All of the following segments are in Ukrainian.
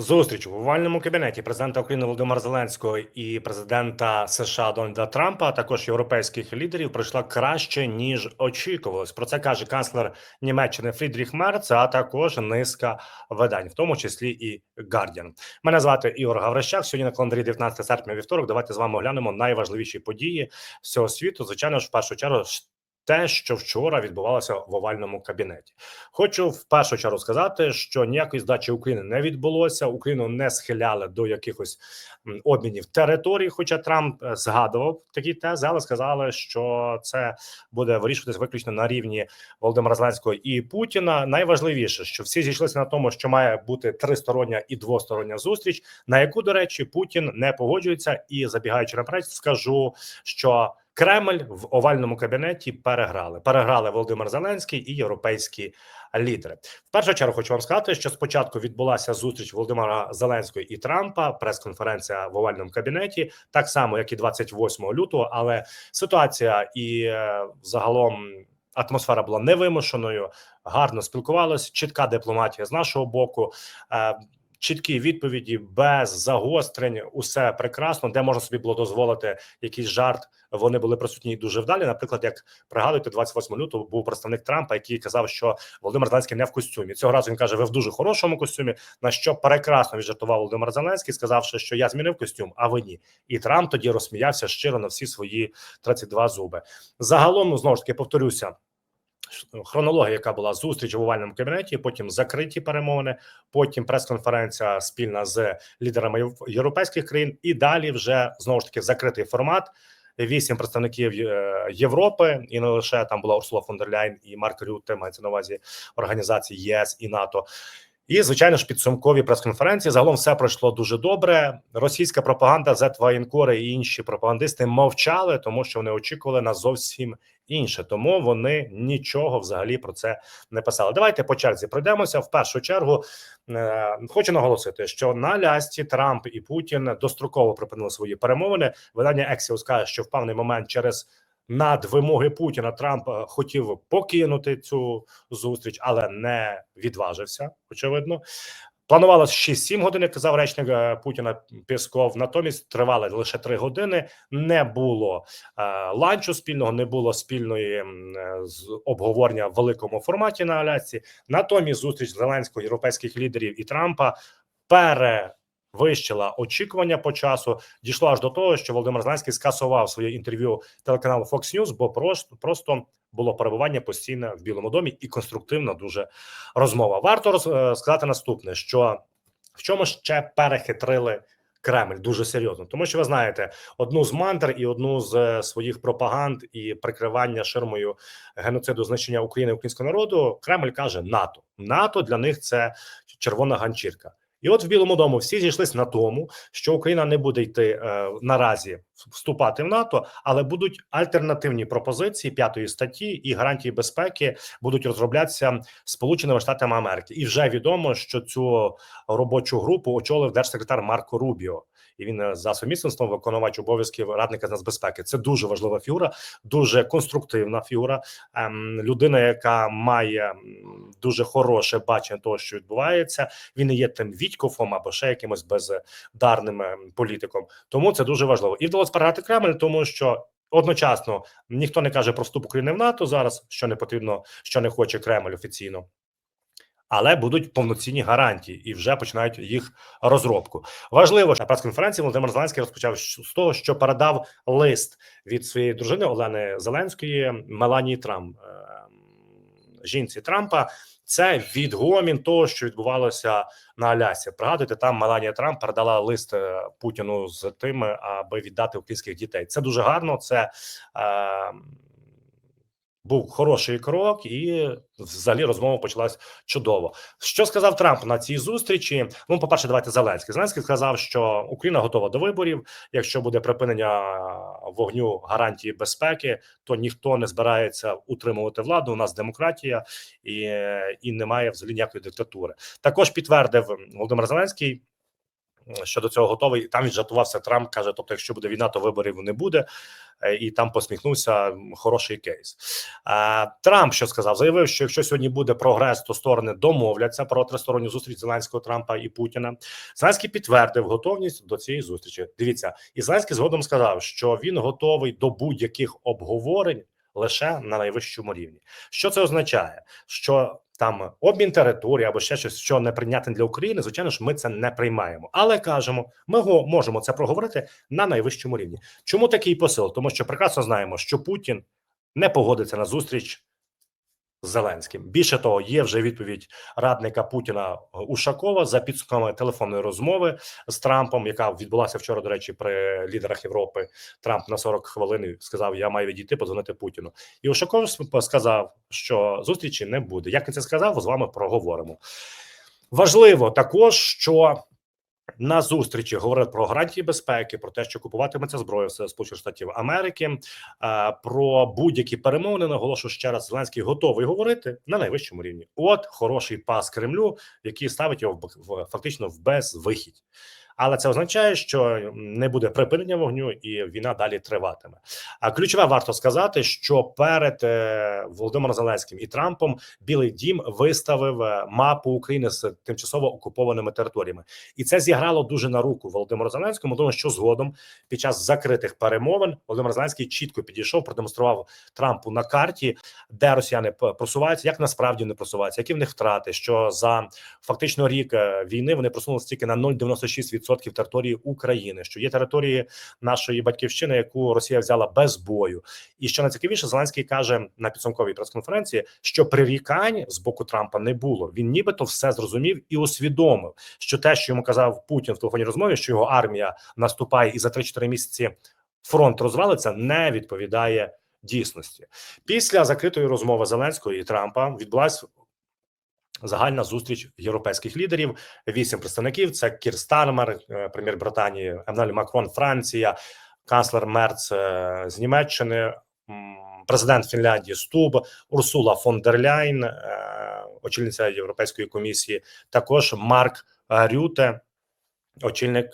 Зустріч в овальному кабінеті президента України Володимира Зеленського і президента США Дональда Трампа, а також європейських лідерів, пройшла краще ніж очікувалось. Про це каже канцлер Німеччини Фрідріх Мерц, а також низка видань, в тому числі і Guardian. Мене звати Ігор Гаврищак. Сьогодні на календарі 19 серпня вівторок. Давайте з вами оглянемо найважливіші події всього світу. Звичайно ж, в першу чергу те, що вчора відбувалося в овальному кабінеті. Хочу в першу чергу сказати, що ніякої здачі України не відбулося. Україну не схиляли до якихось обмінів територій. Хоча Трамп е, згадував такі тези, але сказали, що це буде вирішуватись виключно на рівні Володимира Зеленського і Путіна. Найважливіше, що всі зійшлися на тому, що має бути тристороння і двостороння зустріч, на яку до речі Путін не погоджується, і забігаючи наперед, скажу, що Кремль в овальному кабінеті переграли. Переграли Володимир Зеленський і європейські лідери. В першу чергу хочу вам сказати, що спочатку відбулася зустріч Володимира Зеленського і Трампа, прес-конференція в овальному кабінеті, так само як і 28 лютого. Але ситуація і е, загалом. Атмосфера була невимушеною, гарно спілкувалися. Чітка дипломатія з нашого боку. Чіткі відповіді без загострень, усе прекрасно, де можна собі було дозволити якийсь жарт. Вони були присутні дуже вдалі. Наприклад, як пригадуєте, 28 лютого був представник Трампа, який казав, що Володимир Зеленський не в костюмі. Цього разу він каже: Ви в дуже хорошому костюмі. На що прекрасно віджартував Володимир Зеленський, сказавши, що я змінив костюм, а ви ні. І Трамп тоді розсміявся щиро на всі свої 32 зуби. Загалом ну, знову ж таки повторюся хронологія, яка була зустріч в овальному кабінеті, потім закриті перемовини, потім прес-конференція спільна з лідерами європейських країн, і далі вже знову ж таки закритий формат. Вісім представників е, Європи, і не лише там була Урсула фон дер Ляйн і Марк Рютте, мається на увазі організації ЄС і НАТО. І звичайно ж підсумкові прес-конференції. Загалом все пройшло дуже добре. Російська пропаганда, Зетваєнкори і інші пропагандисти мовчали, тому що вони очікували на зовсім інше. Тому вони нічого взагалі про це не писали. Давайте по черзі пройдемося. В першу чергу е, хочу наголосити, що на лясті Трамп і Путін достроково припинили свої перемовини. Видання Ексіус каже, що в певний момент через над вимоги Путіна Трамп е, хотів покинути цю зустріч, але не відважився. Очевидно, планувалось 6-7 годин. як Казав речник е, Путіна Пісков. Натомість тривали лише 3 години. Не було е, ланчу спільного, не було спільної е, обговорення в великому форматі на Алясці. Натомість зустріч Зеленського європейських лідерів і Трампа пере вищила очікування по часу. Дійшло аж до того, що Володимир Зеленський скасував своє інтерв'ю телеканалу Fox News, бо просто просто було перебування постійне в Білому домі і конструктивна дуже розмова. Варто роз, е, сказати наступне: що в чому ще перехитрили. Кремль дуже серйозно, тому що ви знаєте одну з мантр і одну з е, своїх пропаганд і прикривання ширмою геноциду знищення України українського народу. Кремль каже НАТО. НАТО для них це червона ганчірка. І от в Білому дому всі зійшлися на тому, що Україна не буде йти е, наразі вступати в НАТО, але будуть альтернативні пропозиції п'ятої статті і гарантії безпеки будуть розроблятися Сполученими Штатами Америки. І вже відомо, що цю робочу групу очолив держсекретар Марко Рубіо і він е, за сумісництвом виконувач обов'язків радника з нацбезпеки. Це дуже важлива фігура, дуже конструктивна фігура. Ем, людина, яка має дуже хороше бачення того, що відбувається. Він не є тим Вітькофом або ще якимось бездарним ем, політиком. Тому це дуже важливо. І вдалося переграти Кремль, тому що. Одночасно ніхто не каже про вступ України в НАТО зараз, що не потрібно, що не хоче Кремль офіційно але будуть повноцінні гарантії і вже починають їх розробку. Важливо що на прес-конференції Володимир Зеленський розпочав з того, що передав лист від своєї дружини Олени Зеленської Меланії Трамп ем, жінці Трампа. Це відгомін того, що відбувалося на Алясі. Пригадуйте, там Меланія Трамп передала лист е, Путіну з тим, аби віддати українських дітей. Це дуже гарно. Це е, був хороший крок, і взагалі розмова почалась чудово. Що сказав Трамп на цій зустрічі? Ну, по перше, давайте Зеленський. Зеленський сказав, що Україна готова до виборів. Якщо буде припинення вогню гарантії безпеки, то ніхто не збирається утримувати владу. У нас демократія і, і немає взагалі ніякої диктатури. Також підтвердив Володимир Зеленський. Що до цього готовий. Там віджартувався Трамп. каже: тобто, якщо буде війна, то виборів не буде. Е, І там посміхнувся хороший кейс. Е, Трамп що сказав? Заявив, що якщо сьогодні буде прогрес, то сторони домовляться про тристоронню зустріч Зеленського Трампа і Путіна. Зеленський підтвердив готовність до цієї зустрічі. Дивіться, і Зеленський згодом сказав, що він готовий до будь-яких обговорень лише на найвищому рівні. Що це означає? Що там обмін території або ще щось, що не прийнятне для України, звичайно ж, ми це не приймаємо. Але кажемо, ми го- можемо це проговорити на найвищому рівні. Чому такий посил? Тому що прекрасно знаємо, що Путін не погодиться на зустріч Зеленським. Більше того, є вже відповідь радника Путіна Ушакова за підсумками телефонної розмови з Трампом, яка відбулася вчора, до речі, при лідерах Європи. Трамп на 40 хвилин сказав: Я маю відійти, подзвонити Путіну. І Ушаков сказав, що зустрічі не буде. Як він це сказав, з вами проговоримо. Важливо також, що на зустрічі говорять про гарантії безпеки, про те, що купуватиметься зброя Сполучених Штатів Америки, про будь-які перемовини. Наголошую ще раз, Зеленський готовий говорити на найвищому рівні. От хороший пас Кремлю, який ставить його в фактично в безвихідь. Але це означає, що не буде припинення вогню, і війна далі триватиме. А ключове варто сказати, що перед е, Володимиром Зеленським і Трампом Білий Дім виставив е, мапу України з тимчасово окупованими територіями, і це зіграло дуже на руку Володимиру Зеленському. Тому що згодом під час закритих перемовин Володимир Зеленський чітко підійшов, продемонстрував Трампу на карті, де росіяни просуваються, як насправді вони просуваються, які в них втрати. Що за фактично рік е, війни вони просунулися тільки на 0,96% території України, що є території нашої батьківщини, яку Росія взяла без бою. І що найцікавіше, Зеленський каже на підсумковій прес-конференції, що прирікань з боку Трампа не було. Він нібито все зрозумів і усвідомив, що те, що йому казав Путін в телефонній розмові, що його армія наступає і за 3-4 місяці фронт розвалиться, не відповідає дійсності. Після закритої розмови Зеленського і Трампа відбулась загальна зустріч європейських лідерів. Вісім представників: це Кір Стармер, е, прем'єр Британії, Еммануель Макрон, Франція, канцлер Мерц е, з Німеччини, президент Фінляндії Стуб, Урсула фон дер Ляйн, е, очільниця Європейської комісії, також Марк Рюте, очільник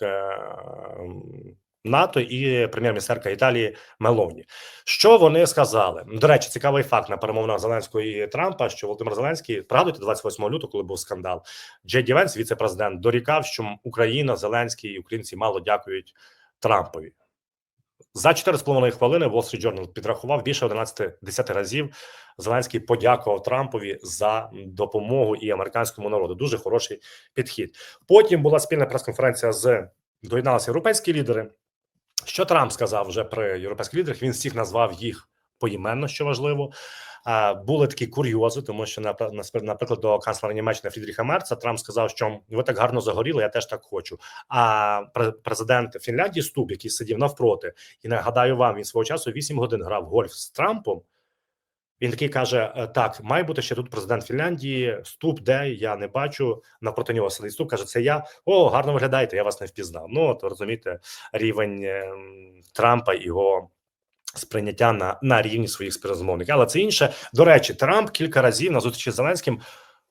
НАТО і прем'єр-міністерка Італії Мелоні. Що вони сказали? До речі, цікавий факт на перемовинах Зеленського і Трампа, що Володимир Зеленський пригадуєте 28 лютого, коли був скандал. Джей Ді Венс, віце-президент, дорікав, що Україна, Зеленський і українці мало дякують Трампові. За 4,5 хвилини Wall Street Journal підрахував більше 11 10 разів. Зеленський подякував Трампові за допомогу і американському народу. Дуже хороший підхід. Потім була спільна прес-конференція з доєдналися європейські лідери. Що Трамп сказав вже при європейських лідерах? Він всіх назвав їх поіменно, що важливо. Були такі курйози, тому що наприклад, до канцлера Німеччини Фрідріха Мерца Трамп сказав, що ви так гарно загоріли, я теж так хочу. А пре- президент Фінляндії Стуб, який сидів навпроти, і нагадаю вам, він свого часу 8 годин грав гольф з Трампом. Він такий каже: «Е, Так, має бути ще тут президент Фінляндії. Ступ, де я не бачу. Напроти нього сидить ступ. каже: Це я. О, гарно виглядаєте. Я вас не впізнав. Ну от розумієте, рівень ем, Трампа його сприйняття на, на рівні своїх співрозмовників. Але це інше. До речі, Трамп кілька разів на зустрічі з Зеленським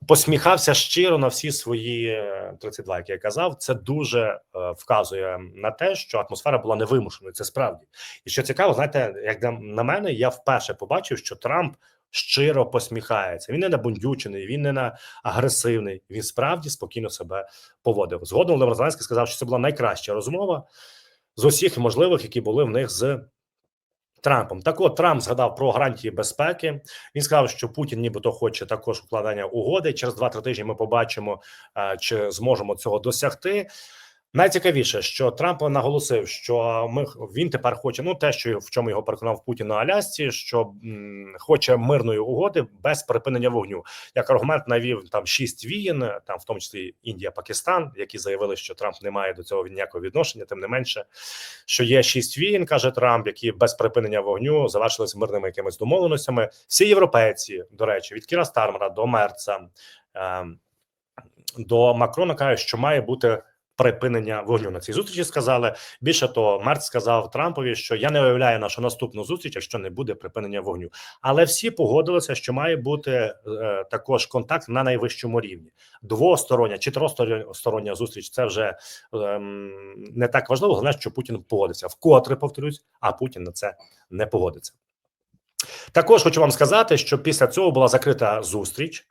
посміхався щиро на всі свої е, 32, як я казав. Це дуже е, вказує на те, що атмосфера була невимушеною. Це справді. І що цікаво, знаєте, як на- на мене, я вперше побачив, що Трамп щиро посміхається. Він не набундючений, він не на агресивний. Він справді спокійно себе поводив. Згодом Володимир Зеленський сказав, що це була найкраща розмова з усіх можливих, які були в них з Трампом. Так от Трамп згадав про гарантії безпеки. Він сказав, що Путін нібито хоче також укладання угоди. Через 2-3 тижні ми побачимо, е, чи зможемо цього досягти. Найцікавіше, що Трамп наголосив, що ми він тепер хоче ну те, що в чому його переконав Путін на Алясці, що м, хоче мирної угоди без припинення вогню. Як аргумент навів там шість війн, там в тому числі Індія, Пакистан, які заявили, що Трамп не має до цього ніякого відношення. Тим не менше, що є шість війн, каже Трамп, які без припинення вогню завершились мирними якимись домовленостями. Всі європейці, до речі, від Кіра Стармера до Мерца. ем, до Макрона каже, що має бути припинення вогню на цій зустрічі. Сказали більше того, Мерц сказав Трампові, що я не уявляю нашу наступну зустріч, якщо не буде припинення вогню. Але всі погодилися, що має бути е, також контакт на найвищому рівні. Двостороння чи тростороння зустріч. Це вже ем, не так важливо. Головне, що Путін погодився. Вкотре повторюсь, а Путін на це не погодиться. Також хочу вам сказати, що після цього була закрита зустріч.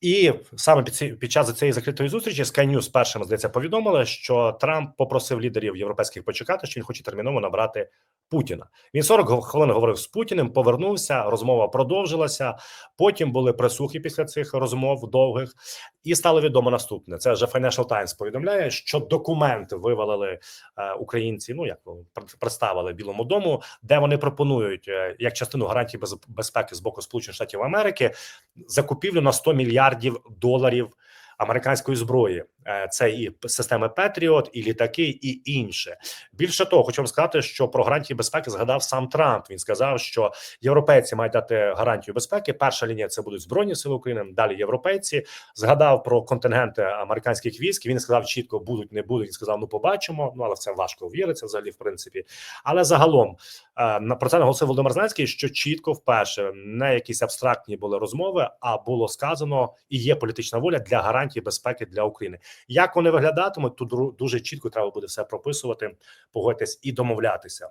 І саме під під час цієї закритої зустрічі Sky News першим здається повідомили, що Трамп попросив лідерів європейських почекати, що він хоче терміново набрати Путіна. Він 40 хвилин говорив з Путіним, повернувся. Розмова продовжилася. Потім були присухи після цих розмов довгих, і стало відомо наступне. Це вже Financial Times повідомляє, що документи вивалили е, українці. Ну як представили Білому дому, де вони пропонують е, як частину гарантії без, безпеки з боку Сполучених Штатів Америки закупівлю на 100 мільярдів доларів американської зброї. Е, Це і системи Петріот, і літаки, і інше. Більше того, хочу вам сказати, що про гарантії безпеки згадав сам Трамп. Він сказав, що європейці мають дати гарантію безпеки. Перша лінія це будуть збройні сили України. Далі європейці згадав про контингенти американських військ. Він сказав чітко, будуть, не будуть. Він сказав, ну побачимо. Ну але це важко віриться взагалі, в принципі. Але загалом е, на про це наголосив Володимир Зеленський, що чітко вперше не якісь абстрактні були розмови, а було сказано і є політична воля для гарантії безпеки для України. Як вони виглядатимуть, тут дуже чітко треба буде все прописувати, погодитись і домовлятися,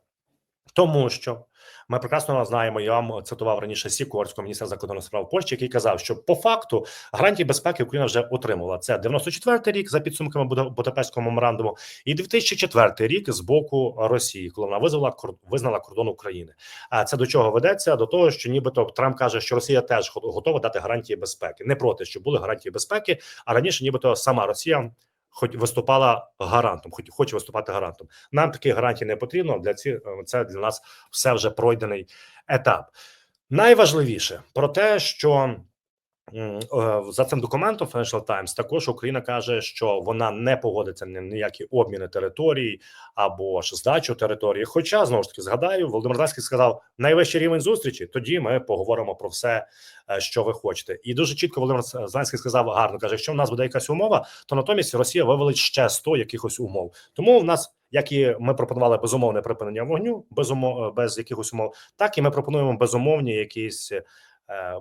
тому що ми прекрасно знаємо. Я вам цитував раніше Сікорського, міністра закордонних справ Польщі, який казав, що по факту гарантії безпеки Україна вже отримала. Це 94-й рік за підсумками Будапештського меморандуму, і 2004 рік з боку Росії, коли вона визнала визнала кордон України. А це до чого ведеться? До того, що нібито Трамп каже, що Росія теж готова дати гарантії безпеки, не проти, щоб були гарантії безпеки. А раніше, нібито сама Росія хоч виступала гарантом, хоч хоче виступати гарантом. Нам таких гарантій не потрібно. Для ці це для нас все вже пройдений етап. Найважливіше про те, що е, за цим документом Financial Times також Україна каже, що вона не погодиться на ніякі обміни територій або ж здачу території. Хоча знову ж таки згадаю, Володимир Зеленський сказав найвищий рівень зустрічі. Тоді ми поговоримо про все, е, що ви хочете, і дуже чітко Володимир Зеленський сказав гарно. каже: якщо в нас буде якась умова, то натомість Росія вивелить ще 100 якихось умов. Тому в нас. Як і ми пропонували безумовне припинення вогню, без умов, без якихось умов, так і ми пропонуємо безумовні якісь е,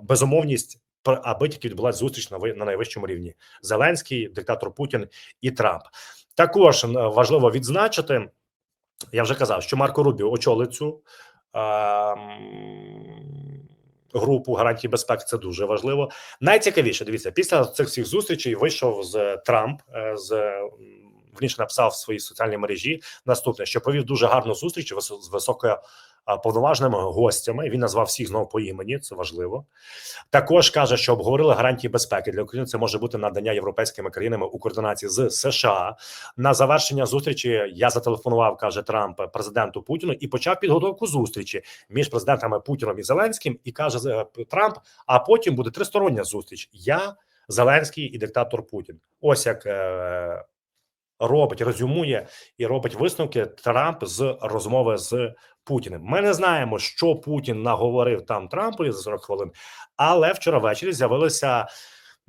безумовність аби тільки відбулася зустріч на на найвищому рівні: Зеленський, диктатор Путін і Трамп. Також важливо відзначити. Я вже казав, що Марко Рубіо очолить цю е, групу гарантій безпеки. Це дуже важливо. Найцікавіше дивіться, після цих всіх зустрічей вийшов з Трамп е, з. Вніше написав в своїй соціальній мережі наступне, що провів дуже гарну зустріч з високою повноважними гостями. Він назвав всіх знову по імені. Це важливо. Також каже, що обговорили гарантії безпеки для України. Це може бути надання європейськими країнами у координації з США. На завершення зустрічі я зателефонував, каже Трамп президенту Путіну і почав підготовку зустрічі між президентами Путіном і Зеленським. І каже Трамп: а потім буде тристороння зустріч. Я Зеленський і диктатор Путін. Ось як. Робить, резюмує і робить висновки Трамп з розмови з Путіним. Ми не знаємо, що Путін наговорив там Трампові за 40 хвилин, але вчора ввечері з'явилися.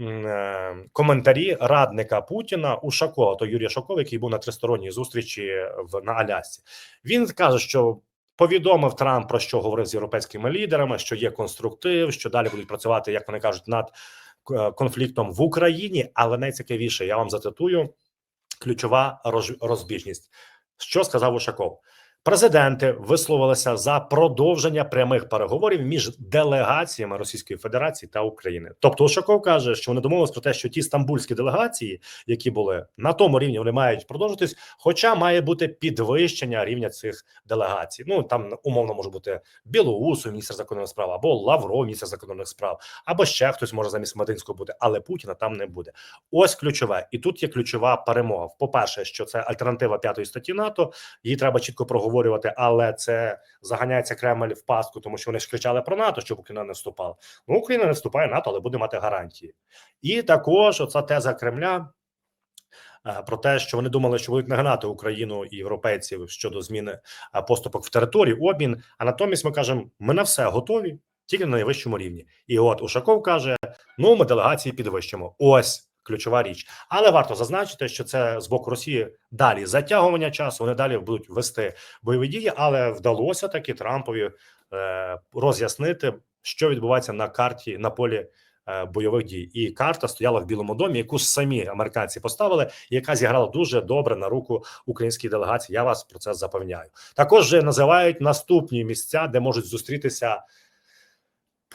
Е, коментарі радника Путіна Ушакова, то Юрія Шакова, який був на тристоронній зустрічі в на Алясці. Він каже, що повідомив Трамп про що говорив з європейськими лідерами, що є конструктив, що далі будуть працювати, як вони кажуть, над е, конфліктом в Україні. Але найцікавіше я вам зацитую ключова розбіжність. Що сказав Ушаков? Президенти висловилися за продовження прямих переговорів між делегаціями Російської Федерації та України. Тобто, Ушаков каже, що вони домовились про те, що ті стамбульські делегації, які були на тому рівні, вони мають продовжитись. Хоча має бути підвищення рівня цих делегацій. Ну там умовно може бути Білоусов, міністр закордонних справ, або Лавров, міністр закордонних справ, або ще хтось може замість Мединського бути, але Путіна там не буде. Ось ключове, і тут є ключова перемога. По перше, що це альтернатива п'ятої статті НАТО. Її треба чітко проговорити обговорювати, але це заганяється Кремль в пастку, тому що вони ж кричали про НАТО, щоб Україна не вступала. Ну Україна не вступає в НАТО, але буде мати гарантії. І також оця теза Кремля. Е, про те, що вони думали, що будуть нагнати Україну і європейців щодо зміни е, поступок в території, обмін. А натомість ми кажемо, ми на все готові, тільки на найвищому рівні. І от Ушаков каже: ну ми делегації підвищимо. Ось ключова річ. Але варто зазначити, що це з боку Росії далі затягування часу. Вони далі будуть вести бойові дії, але вдалося таки Трампові е, роз'яснити, що відбувається на карті на полі. е, Бойових дій і карта стояла в Білому домі, яку самі американці поставили, яка зіграла дуже добре на руку українській делегації. Я вас про це запевняю. Також вже називають наступні місця, де можуть зустрітися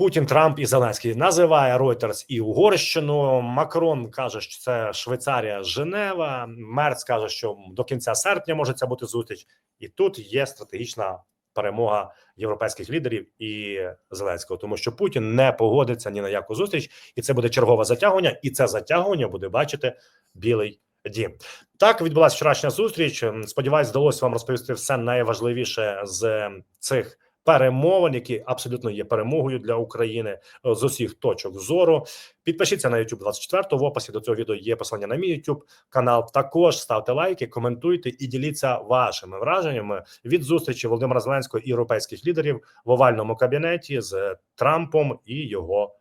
Путін, Трамп і Зеленський. Називає Reuters і Угорщину. Макрон каже, що це Швейцарія, Женева. Мерц каже, що до кінця серпня може ця бути зустріч, і тут є стратегічна перемога європейських лідерів і Зеленського, тому що Путін не погодиться ні на яку зустріч, і це буде чергове затягування, і це затягування буде бачити білий. Дім так відбулася вчорашня зустріч. Сподіваюсь, вдалося вам розповісти все найважливіше з цих перемовин, які абсолютно є перемогою для України е, з усіх точок зору. Підпишіться на YouTube 24 В описі до цього відео є посилання на мій YouTube канал. Також ставте лайки, коментуйте і діліться вашими враженнями від зустрічі Володимира Зеленського і європейських лідерів в овальному кабінеті з Трампом і його.